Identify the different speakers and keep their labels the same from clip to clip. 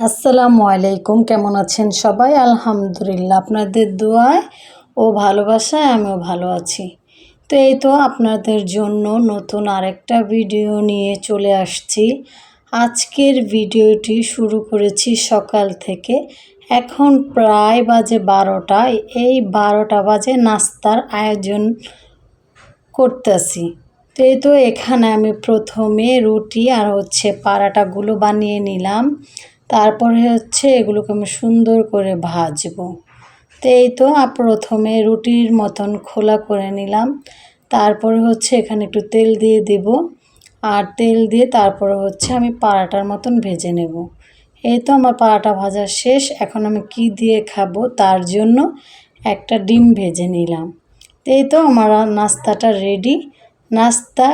Speaker 1: আসসালামু আলাইকুম, কেমন আছেন সবাই? আলহামদুলিল্লাহ, আপনাদের দোয়ায় ও ভালোবাসায় আমিও ভালো আছি। তো এই তো আপনাদের জন্য নতুন আরেকটা ভিডিও নিয়ে চলে আসছি। আজকের ভিডিওটি শুরু করেছি সকাল থেকে। এখন প্রায় বাজে বারোটা, এই বারোটা বাজে নাস্তার আয়োজন করতেছি। তো এই তো এখানে আমি প্রথমে রুটি আর হচ্ছে পারাটাগুলো বানিয়ে নিলাম। তারপরে হচ্ছে এগুলোকে আমি সুন্দর করে ভাজবো। তো এই তো প্রথমে রুটির মতন খোলা করে নিলাম। তারপরে হচ্ছে এখানে একটু তেল দিয়ে দেব। আর তেল দিয়ে তারপরে হচ্ছে আমি পাড়াটার মতন ভেজে নেব। এই তো আমার পাড়াটা ভাজা শেষ। এখন আমি কি দিয়ে খাব তার জন্য একটা ডিম ভেজে নিলাম। এই তো আমার নাস্তাটা রেডি। নাস্তা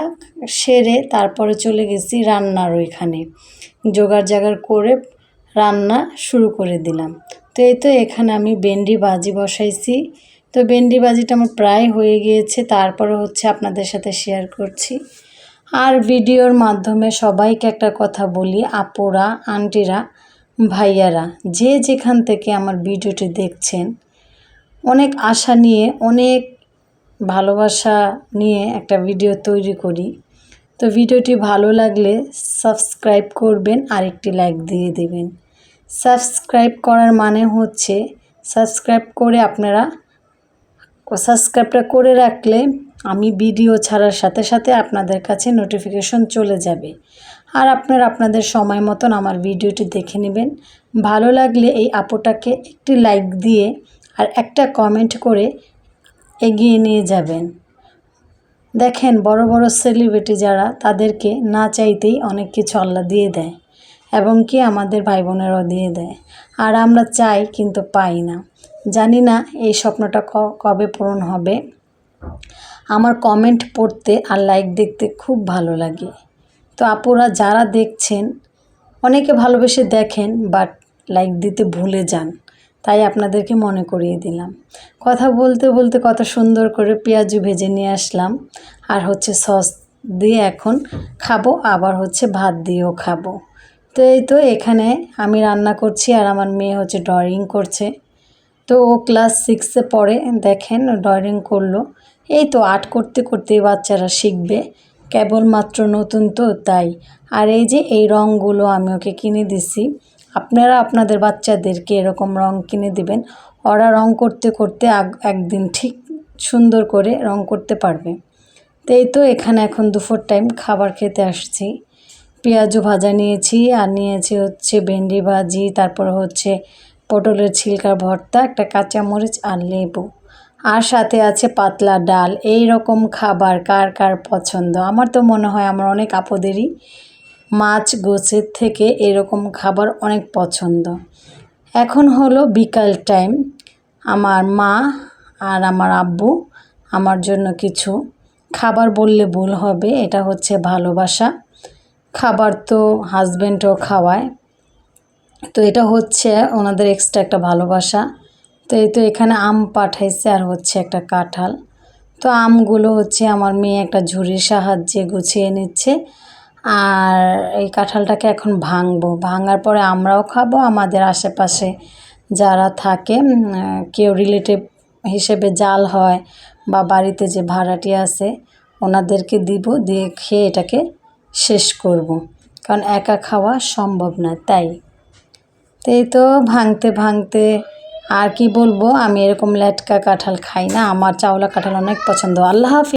Speaker 1: সেরে তারপরে চলে গেছি রান্নার ওইখানে। জোগাড় জাগাড় করে রান্না শুরু করে দিলাম। তো এই তো এখানে আমি ভেন্ডি বাজি বসাইছি। তো ভেন্ডি বাজিটা আমার প্রায় হয়ে গিয়েছে, তারপরে হচ্ছে আপনাদের সাথে শেয়ার করছি। আর ভিডিওর মাধ্যমে সবাইকে একটা কথা বলি, আপুরা, আন্টিরা, ভাইয়ারা, যে যেখান থেকে আমার ভিডিওটি দেখছেন, অনেক আশা নিয়ে, অনেক ভালোবাসা নিয়ে একটা ভিডিও তৈরি করি। তো ভিডিওটি ভালো লাগলে সাবস্ক্রাইব করবেন আর একটি লাইক দিয়ে দেবেন। সাবস্ক্রাইব করার মানে হচ্ছে সাবস্ক্রাইব করে আপনারা, সাবস্ক্রাইবটা করে রাখলে আমি ভিডিও ছাড়ার সাথে সাথে আপনাদের কাছে নোটিফিকেশন চলে যাবে। আর আপনারা আপনাদের সময় মতন আমার ভিডিওটি দেখে নেবেন। ভালো লাগলে এই আপোটাকে একটি লাইক দিয়ে আর একটা কমেন্ট করে এগিয়ে নিয়ে যাবেন। দেখেন বড় বড় সেলিব্রিটি যারা তাদেরকে না চাইতেই অনেক কিছু আল্লাহ দিয়ে দেয়। এবং কি আমাদের ভাই বোনেরাও দিয়ে দেয়। আর আমরা চাই কিন্তু পাই না। জানি না এই স্বপ্নটা কবে পূরণ হবে। আমার কমেন্ট পড়তে আর লাইক দেখতে খুব ভালো লাগে। তো আপুরা যারা দেখছেন, অনেকে ভালোবেসে দেখেন বাট লাইক দিতে ভুলে যান। তাই আপনাদেরকে মনে করিয়ে দিলাম। কথা বলতে বলতে কত সুন্দর করে পেঁয়াজু ভেজে নিয়ে আসলাম। আর হচ্ছে সস দিয়ে এখন খাব, আবার হচ্ছে ভাত দিয়েও খাব। তো এই তো এখানে আমি রান্না করছি আর আমার মেয়ে হচ্ছে ড্রয়িং করছে। তো ও ক্লাস সিক্সে পড়ে, দেখেন ড্রয়িং করল। এই তো আর্ট করতে করতে বাচ্চারা শিখবে, কেবলমাত্র নতুন তো তাই। আর এই যে এই রঙগুলো আমি ওকে কিনে দিছি। আপনারা আপনাদের বাচ্চাদেরকে এরকম রং কিনে দিবেন। ওরা রং করতে করতে একদিন ঠিক সুন্দর করে রং করতে পারবে। তো এই তো এখানে এখন দুপুর টাইম খাবার খেতে আসছি। পেঁয়াজও ভাজা নিয়েছি, আর নিয়েছি হচ্ছে ভেন্ডি ভাজি, তারপর হচ্ছে পটলের ছিলকার ভর্তা, একটা কাঁচামরিচ আর লেবু। আর সাথে আছে পাতলা ডাল। এই রকম খাবার কার কার পছন্দ? আমার তো মনে হয় আমার অনেক আপদেরই মাছ, গোছের থেকে এরকম খাবার অনেক পছন্দ। এখন হলো বিকাল টাইম। আমার মা আর আমার আব্বু আমার জন্য কিছু খাবার বললে ভুল হবে, এটা হচ্ছে ভালোবাসা। খাবার তো হাজব্যান্ডও খাওয়ায়। তো এটা হচ্ছে ওনাদের এক্সট্রা একটা ভালোবাসা। তো এই তো এখানে আম পাঠাইছে আর হচ্ছে একটা কাঁঠাল। তো আমগুলো হচ্ছে আমার মেয়ে একটা ঝুড়ির সাহায্যে গুছিয়ে নিচ্ছে। আর এই কাঁঠালটাকে এখন ভাঙবো। ভাঙার পরে আমরাও খাব, আমাদের আশেপাশে যারা থাকে কেউ রিলেটিভ হিসেবে জাল হয় বা বাড়িতে যে ভাড়াটি আছে, ওনাদেরকে দিব, দিয়ে খেয়ে এটাকে শেষ করব। কারণ একা খাওয়া সম্ভব না, তাই। তাই তো ভাঙতে ভাঙতে আর কি বলব, আমি এরকম লেটকা কাঁঠাল খাই না, আমার চাওলা কাঁঠাল অনেক পছন্দ। আল্লাহ হাফিজ।